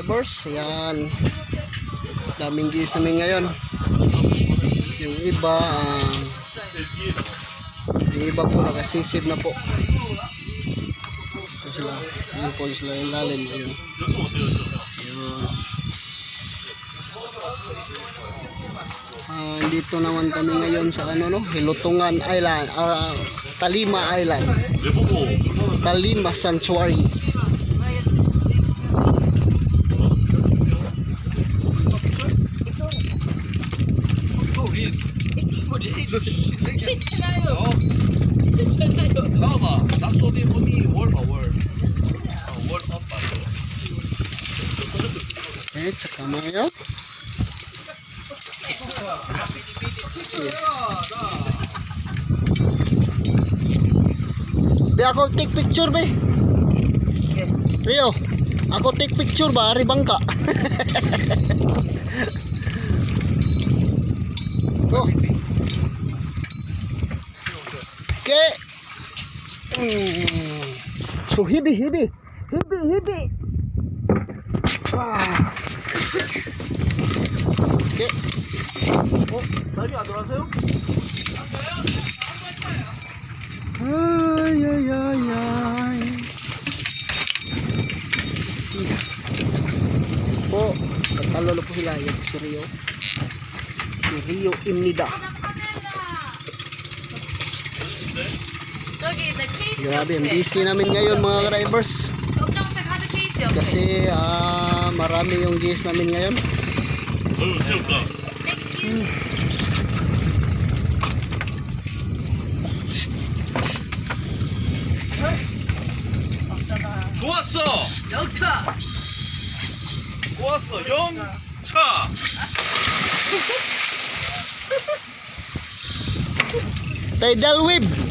drivers. Ayan. Daming gis namin ngayon. Yung iba, ah, yung iba po nakasisib na po. Ito sila. Yun po sila yung lalim. Ayun. Ayun. Ah, dito naman kami ngayon sa ano no, Hilutungan Island, ah, Talima Island. Talima Sanctuary. Eh, tsaka mayo. Be ako take picture be. Rio, ako take picture ba? Ari bangka. oh. Okay. Mm. So hibi hibi. Hibi hibi. Ah. Okay. 어? 자리 안 돌아서요? Ay, ay, ay, ay. Po, katalolo po sila. Yan po si Rio. Si Rio Imnida. 저기 내 케이스 Grabe, ang 옆에 busy namin ngayon mga drivers. Kasi ah, marami yung gas namin ngayon. 땡큐 좋았어! 영차! 좋았어, 영차! Tidal wave.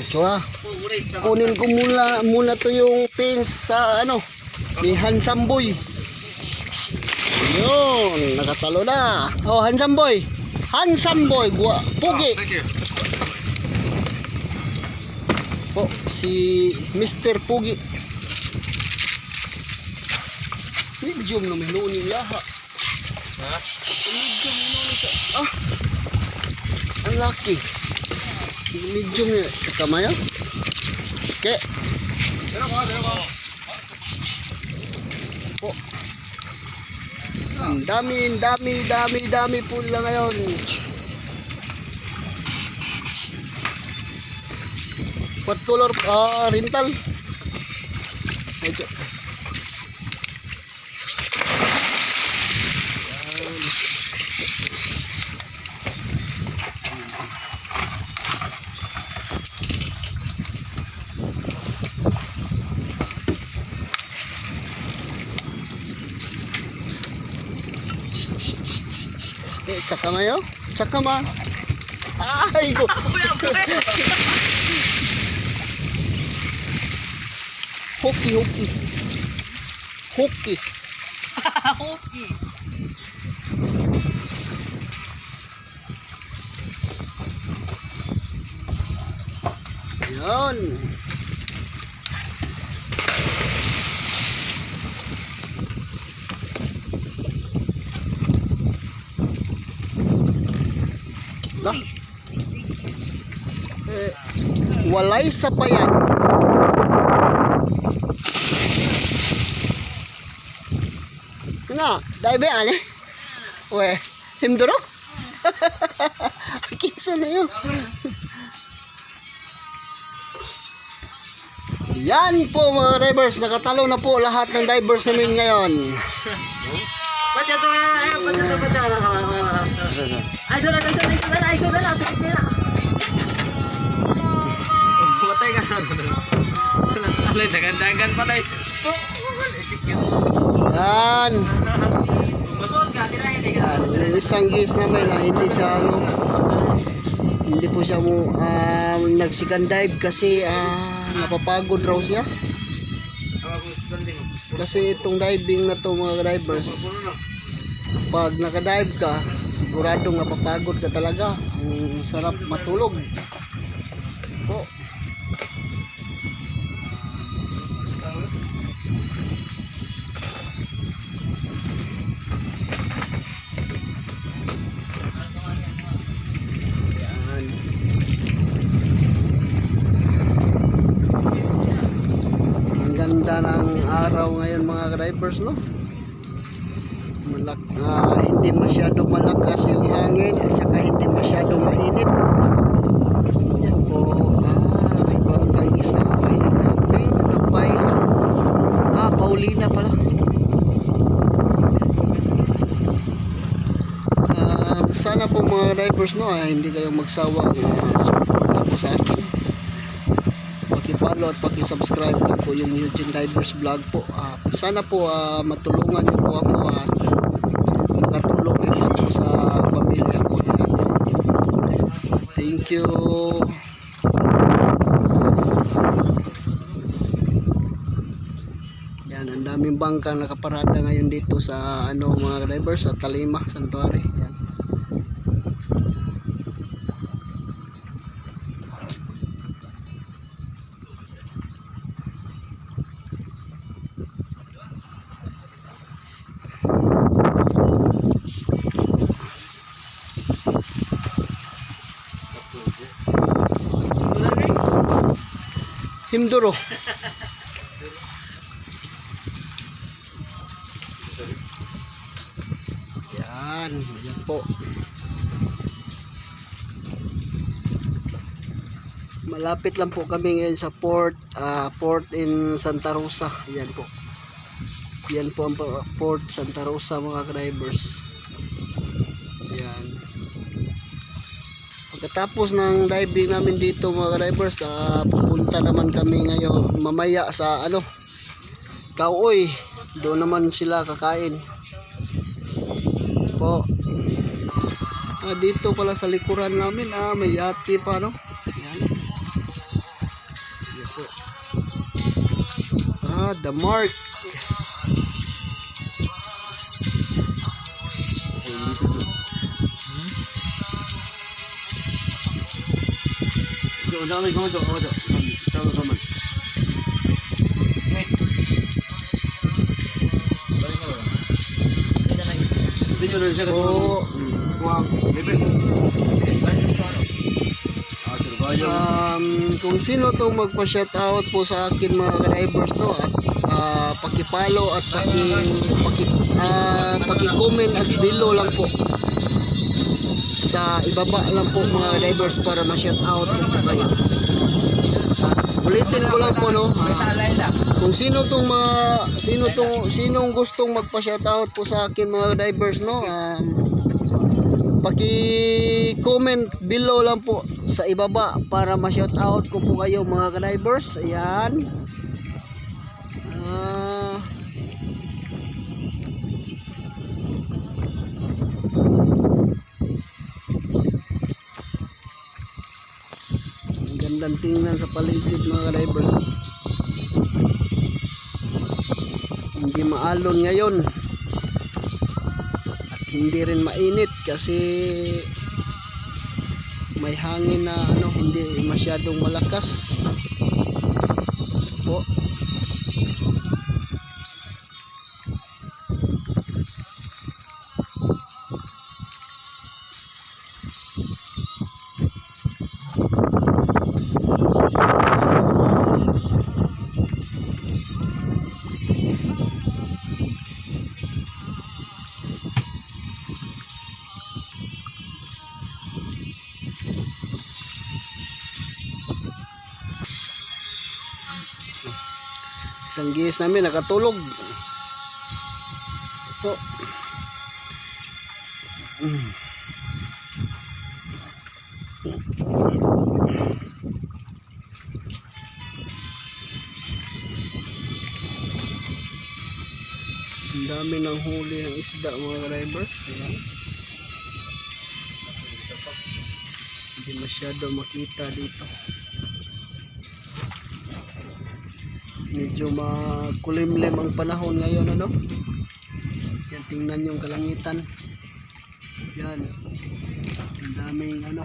Ito ah. Kunin ko muna, muna to yung pins sa ano, ni Handsome Boy. Yun, nakatalo na. Oh, Handsome Boy. Handsome Boy, gua, pugi. 땡큐. po si Mr. Pugi. Medium na may nuni laha. Ha? Medium na. Ah! Ang laki medium ya kamay ah. ya oke po. Ang dami dami dami dami pula ngayon. What color? Uh, rental. Medyo 네, 잠깐만요. 잠깐만. 아이고. 아, 호끼, 호끼. 호끼. 호끼. 연. Walay sapayan. Nga, dahil ba yan eh? We, himduro? Kinsa na yun? Yan po mga divers, nakatalo na po lahat ng divers namin ngayon. Ay, doon na, doon na, doon na, doon na, nila. Matay ka na doon. Alay, dagan-dagan pa tayo. Yan. Yan, isang gis na hindi siya ano, hindi po siya mo ah, nagsikan dive kasi ah, napapagod raw siya. Kasi itong diving na to mga divers, pag nakadive ka, siguradong mapapagod ka talaga. Ang sarap matulog. Araw ngayon mga drivers no? Malak ah, hindi masyadong malakas yung hangin at saka hindi masyadong mainit. Yan po ah may banggang isa ay hanapin Rafaela ah Paulina pala. Ah, sana po mga drivers no ah, hindi kayong magsawang uh, suporta po sa akin paki-follow at paki-subscribe lang po yung Eugene Divers Vlog po. Ah, sana po ah, matulungan niyo po ako at makatulong din ako sa pamilya ko. Thank you. Yan, ang daming bangka nakaparada ngayon dito sa ano mga drivers sa Talima, Santuari. Yan. Himduro. Yan, yan po. Malapit lang po kami ngayon sa port, ah, port in Santa Rosa. Yan po. Yan po ang po- port Santa Rosa mga drivers. Pagkatapos ng diving namin dito mga drivers, ah, pupunta naman kami ngayon mamaya sa ano, Kauoy. Doon naman sila kakain. Po. Ah, dito pala sa likuran namin, ah, may yati pa, no? Yan. Po. Ah, the mark. Siya Oo. Kuwang, bebe. Ah, trabaho. Um, kung sino tong magpa-shoutout po sa akin mga drivers no at ah, paki-follow at paki paki ah, paki-comment at below lang po sa ibaba lang po mga drivers para ma-shoutout ko po kayo. Ulitin ko lang po no. ah, kung sino tong mga sino tong sinong gustong magpa-shoutout po sa akin mga drivers no. Um, paki-comment below lang po sa ibaba para ma-shoutout ko po kayo mga drivers. Ayan. Ang gandang tingnan sa paligid mga drivers. Hindi maalon ngayon at hindi rin mainit kasi may hangin na ano hindi masyadong malakas isang gihis namin nakatulog Mm. Ang dami ng huli ng isda mga drivers. Hindi masyado makita dito. medyo makulimlim ang panahon ngayon ano? Yan tingnan yung kalangitan. Yan. Ang daming ano